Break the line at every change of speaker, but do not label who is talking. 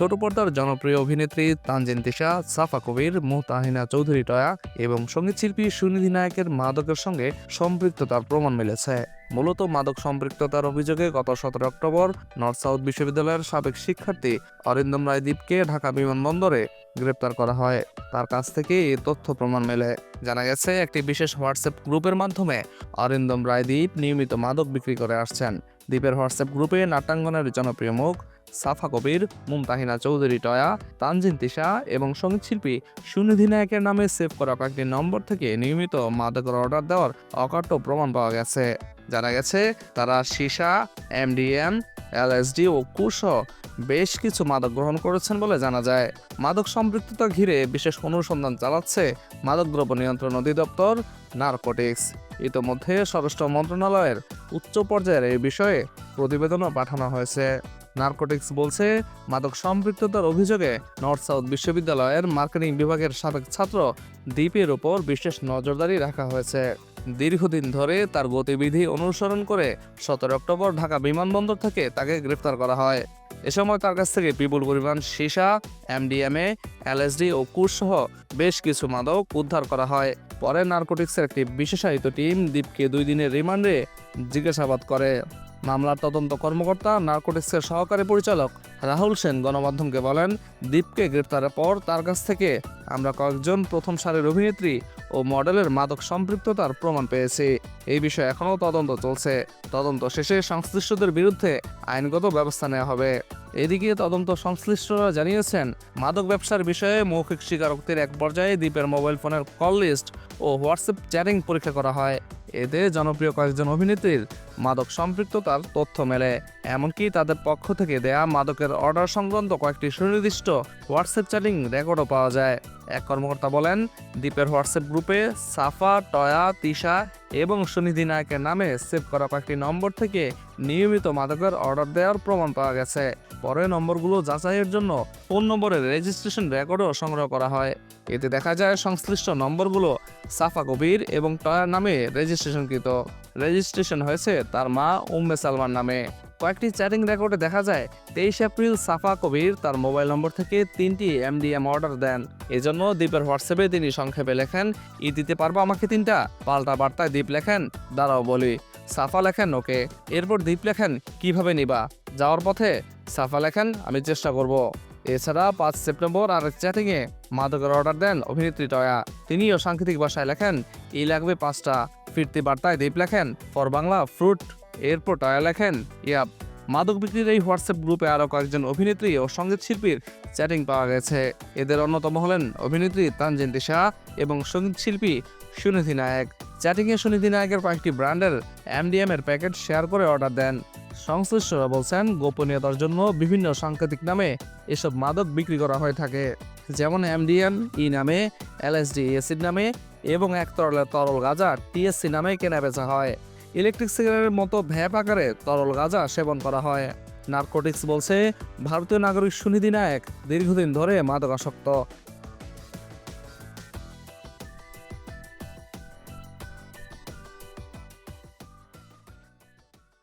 ছোট পর্দার জনপ্রিয় অভিনেত্রী তানজিন তিশা, সাফা কবির মুহতাহিনা চৌধুরী টয়া এবং সঙ্গীতশিল্পী সুনিধি নায়কের মাদকের সঙ্গে সম্পৃক্ততার প্রমাণ মিলেছে। মূলত মাদক সম্পৃক্ততার অভিযোগে গত সতেরো অক্টোবর নর্থ সাউথ বিশ্ববিদ্যালয়ের সাবেক শিক্ষার্থী অরিন্দম রায়দীপকে ঢাকা বিমানবন্দরে গ্রেপ্তার করা হয়। তার কাছ থেকে এই তথ্য প্রমাণ মেলে। জানা গেছে, একটি বিশেষ হোয়াটসঅ্যাপ গ্রুপের মাধ্যমে অরিন্দম রায়দীপ নিয়মিত মাদক বিক্রি করে আসছেন। দ্বীপের হোয়াটসঅ্যাপ গ্রুপে নাট্যাঙ্গনের জনপ্রিয় মুখ সাফা কবির, মুমতাহিনা চৌধুরী টয়া, তানজিন তিশা এবং সঙ্গীতশিল্পী সুনিধি নায়কের নামে সেভ করা কয়েকটি নম্বর থেকে নিয়মিত মাদকের অর্ডার দেওয়ার অকাট্য প্রমাণ পাওয়া গেছে। জানা গেছে তারা সীসা, এমডিএম, এলএসডি ও কুসহ বেশ কিছু মাদক গ্রহণ করেছেন বলে জানা যায়। মাদক সম্পৃক্ততা ঘিরে বিশেষ অনুসন্ধান চালাচ্ছে মাদকদ্রব্য নিয়ন্ত্রণ অধিদপ্তর নারকোটিক্স। ইতোমধ্যে স্বরাষ্ট্র মন্ত্রণালয়ের উচ্চ পর্যায়ের এই বিষয়ে প্রতিবেদনও পাঠানো হয়েছে। নারকোটিক্স বলছে, মাদক সম্পৃক্ততার অভিযোগে নর্থ সাউথ বিশ্ববিদ্যালয়ের মার্কেটিং বিভাগের সাবেক ছাত্র দ্বীপের ওপর বিশেষ নজরদারি রাখা হয়েছে। দীর্ঘদিন ধরে তার গতিবিধি অনুসরণ করে সতেরো অক্টোবর ঢাকা বিমানবন্দর থেকে তাকে গ্রেফতার করা হয়। এ সময় তার কাছ থেকে বিপুল পরিমাণ সীসা, এমডিএমএ, এলএসডি ও কুশ সহ বেশ কিছু মাদক উদ্ধার করা হয়। পরে নার্কোটিক্সের একটি বিশেষায়িত টিম দ্বীপকে দুই দিনের রিমান্ডে জিজ্ঞাসাবাদ করে। মামলার তদন্ত কর্মকর্তা, নার্কোটিক্সের সহকারী পরিচালক রাহুল সেন গণমাধ্যমকে বলেন, দীপকে গ্রেপ্তারের পর তার কাছ থেকে আমরা কয়েকজন প্রথম সারির অভিনেত্রী ও মডেলের মাদক সম্পৃক্ততার প্রমাণ পেয়েছি। এই বিষয়ে এখনও তদন্ত চলছে। তদন্ত শেষে সংশ্লিষ্টদের বিরুদ্ধে আইনগত ব্যবস্থা নেওয়া হবে। এদিকে তদন্ত সংশ্লিষ্টরা জানিয়েছেন, মাদক ব্যবসার বিষয়ে মৌখিক স্বীকারোক্তির এক পর্যায়ে দ্বীপের মোবাইল ফোনের কল লিস্ট ও হোয়াটসঅ্যাপ চ্যাটিং পরীক্ষা করা হয়। এতে জনপ্রিয় কয়েকজন অভিনেত্রীর মাদক সম্পৃক্ততার তথ্য মেলে। এমনকি তাদের পক্ষ থেকে দেয়া মাদকের অর্ডার সংক্রান্ত কয়েকটি সুনির্দিষ্ট হোয়াটসঅ্যাপ চ্যাটিং রেকর্ডও পাওয়া যায়। এক কর্মকর্তা বলেন, দ্বীপের হোয়াটসঅ্যাপ গ্রুপে সাফা, টয়া, তিশা এবং সুনিধি নায়কের নামে সেভ করা কয়েকটি নম্বর থেকে নিয়মিত মাদকের অর্ডার দেওয়ার প্রমাণ পাওয়া গেছে। পরে নম্বরগুলো যাচাইয়ের জন্য ফোন নম্বরের রেজিস্ট্রেশন রেকর্ডও সংগ্রহ করা হয়। এতে দেখা যায় সংশ্লিষ্ট নম্বরগুলো সাফা কবির এবং টয়ার নামে রেজিস্ট্রেশনকৃত। রেজিস্ট্রেশন হয়েছে তার মা উম্মে সালমান নামে। কয়েকটি চ্যাটিং রেকর্ডে দেখা যায়, তেইশ এপ্রিল সাফা কবির তার মোবাইল নম্বর থেকে তিনটি এমডিএম অর্ডার দেন। এজন্য দ্বীপের হোয়াটসঅ্যাপে তিনি সংক্ষেপে লেখেন, ই দিতে পারব আমাকে তিনটা? পাল্টা বার্তায় দ্বীপ লেখেন, দাঁড়াও বলি। সাফা লেখেন, ওকে। এরপর দ্বীপ লেখেন, কীভাবে নিবা? যাওয়ার পথে সাফা লেখেন, আমি চেষ্টা করব। এছাড়া পাঁচ সেপ্টেম্বর আর চ্যাটিংয়ে মাদকের অর্ডার দেন অভিনেত্রী টয়া। তিনিও সাংকেতিক ভাষায় লেখেন, ই লাগবে পাঁচটা। ফিরতি বার্তায় দ্বীপ লেখেন, ফর বাংলা, ফ্রুট এরপর টয়া লেখেন ইয়াপ মাদক বিক্রির এই হোয়াটসঅ্যাপ গ্রুপে আরও কয়েকজন অভিনেত্রী ও সংগীত শিল্পীর চ্যাটিং পাওয়া গেছে। এদের অন্যতম হলেন অভিনেত্রী তানজিন তিশা এবং সংগীত শিল্পী সুনিধি নায়ক। চ্যাটিংয়ে সুনিধি নায়কের কয়েকটি ব্র্যান্ডের এমডিএম এর প্যাকেট শেয়ার করে অর্ডার দেন। সংশ্লিষ্টরা বলছেন, গোপনীয়তার জন্য বিভিন্ন সাংকেতিক নামে এসব মাদক বিক্রি করা হয়ে থাকে। যেমন এমডিএম ই নামে এলএসডি এসিড নামে এবং এক তরলের তরল গাঁজা টিএসসি নামে কেনা বেচা হয়। ইলেকট্রিক সিগারেটের মতো ভ্যাপ আকারে তরল গাঁজা সেবন করা হয়। নার্কোটিক্স বলছে, ভারতীয় নাগরিক সুনিধি নায়ক দীর্ঘদিন ধরে মাদকাসক্ত।